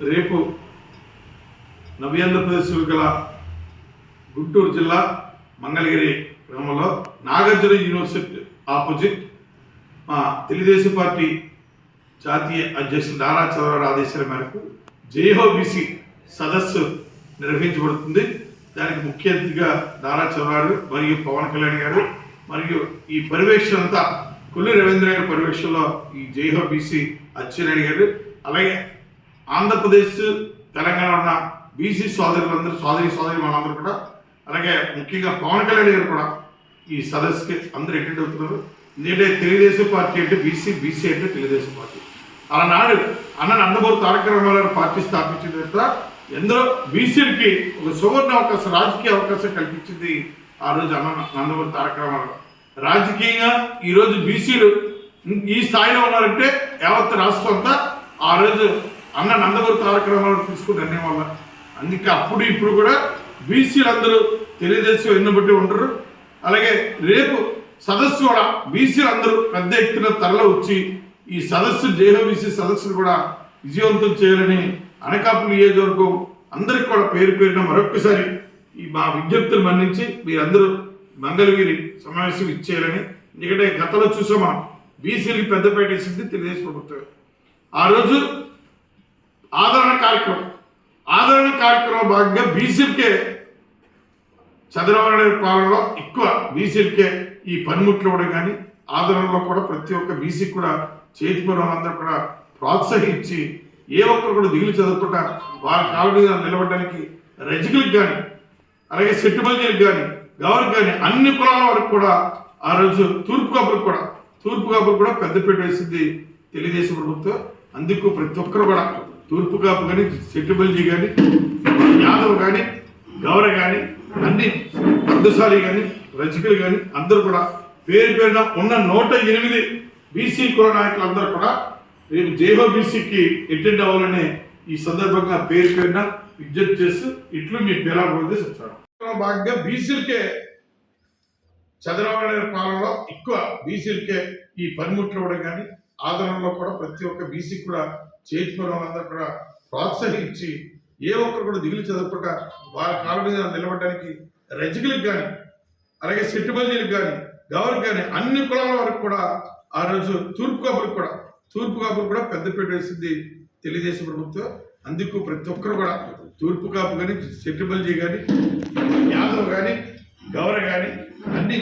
రేపు నవ్యాంధ్రప్రదేశ్ గల గుంటూరు జిల్లా మంగళగిరి గ్రామంలో నాగార్జున యూనివర్సిటీ ఆపోజిట్ మా తెలుగుదేశం పార్టీ జాతీయ అధ్యక్షులు నారా చంద్రబాబు ఆదేశాల మేరకు జేహోబీసీ సదస్సు నిర్వహించబడుతుంది. దానికి ముఖ్య అతిథిగా నారా చంద్రబాబు మరియు పవన్ కళ్యాణ్ గారు మరియు ఈ పర్యవేక్షణ అంతా కొల్లి రవీంద్ర గారి పర్యవేక్షణలో ఈ జైహో బీసీ అచ్చెన్నాయుడు గారు అలాగే ఆంధ్రప్రదేశ్ తెలంగాణ ఉన్న బీసీ సోదరులందరూ సోదరి సోదరి మనందరూ కూడా అలాగే ముఖ్యంగా పవన్ కళ్యాణ్ గారు కూడా ఈ సదస్సుకి అందరూ అటెండ్ అవుతున్నారు. ఎందుకంటే తెలుగుదేశం పార్టీ అంటే బీసీ బీసీ అంటే తెలుగుదేశం పార్టీ. అలనాడు అన్న నందమూరి తారక రామారావు పార్టీ స్థాపించిన తర్వాత ఎందరో బీసీలకి ఒక సువర్ణ అవకాశం రాజకీయ అవకాశం కల్పించింది ఆ రోజు అన్న నందమూరి తారక రామారావు. రాజకీయంగా ఈరోజు బీసీలు ఈ స్థాయిలో ఉన్నారంటే యావత్ రాష్ట్రం అంతా ఆ రోజు అన్న నందమూరి తారక రామారావు తీసుకుని నిర్ణయం వల్ల అందుకే అప్పుడు ఇప్పుడు కూడా బీసీలందరూ తెలుగుదేశం ఎన్నుబట్టి ఉండరు అలాగే రేపు సదస్సు కూడా బీసీలు అందరూ పెద్ద ఎత్తున తరలి వచ్చి ఈ సదస్సు జేహోబీసీ సదస్సును కూడా విజయవంతం చేయాలని అనకాపల్లి నియోజకవర్గం అందరికి కూడా పేరు పేరున మరొకసారి ఈ మా విజ్ఞప్తులు మన్నించి మీరందరూ మంగళగిరి సమావేశం ఇచ్చేయాలని. ఎందుకంటే గతంలో చూసామా బీసీలకి పెద్దపేట ఇచ్చింది తెలుగుదేశం ప్రభుత్వం ఆ రోజు ఆదరణ కార్యక్రమం. ఆదరణ కార్యక్రమం భాగంగా బీసీలకే చంద్రబాబు పాలనలో ఎక్కువ బీసీలకే ఈ పనిముట్లు ఇవ్వడం కానీ ఆదరణలో కూడా ప్రతి ఒక్క బీసీ కూడా చేతి పనులందరూ కూడా ప్రోత్సహించి ఏ ఒక్కరు కూడా దిగులు చదువుకుంటా వారి కాళ్ళ మీద నిలబడడానికి రజకులకు కానీ అలాగే సెట్టుబల్జీలకు కానీ గవర్కి కానీ అన్ని కులాల వరకు కూడా ఆ రోజు తూర్పు కాపులకు కూడా తూర్పు కాపులు కూడా పెద్దపీట వేసింది తెలుగుదేశం ప్రభుత్వం. అందుకు ప్రతి ఒక్కరు కూడా తూర్పు కాపు కానీ సెట్టుబల్జీ కానీ యాదవ్ కానీ గౌర కానీ అన్ని అద్దుసారి కానీ రచికలు కానీ అందరూ కూడా పేరు పేరున ఉన్న నూట ఎనిమిది బీసీ కుల నాయకులు అందరూ కూడా రేపు జేహో బీసీకి అటెండ్ అవ్వాలనే ఈ సందర్భంగా పేరు పేరున విజ్ఞప్తి చేస్తూ ఇట్లు మీ పిల్లలు భాగంగా బీసీలకే చంద్రబాబు నాయుడు పాలనలో ఎక్కువ బీసీలకే ఈ పనిముట్లు ఇవ్వడం కానీ ఆదరణలో కూడా ప్రతి ఒక్క బీసీ కూడా చేతి పనులందరూ కూడా ప్రోత్సహించి ఏ ఒక్కరు కూడా దిగులు చదవక వాళ్ళ కాళ్ళ మీద నిలబడడానికి రజకులకు కానీ అలాగే సెట్టుబల్జీలకు కానీ గవర్కి కానీ అన్ని కులాల వరకు కూడా ఆ రోజు తూర్పు కాపులకు కూడా తూర్పు కాపులు కూడా పెద్దపీట వేసింది తెలుగుదేశం ప్రభుత్వం. అందుకు ప్రతి ఒక్కరు కూడా తూర్పు కాపు కానీ సెట్టుబల్జీ కానీ యాదవ్ కానీ గౌర కానీ అన్ని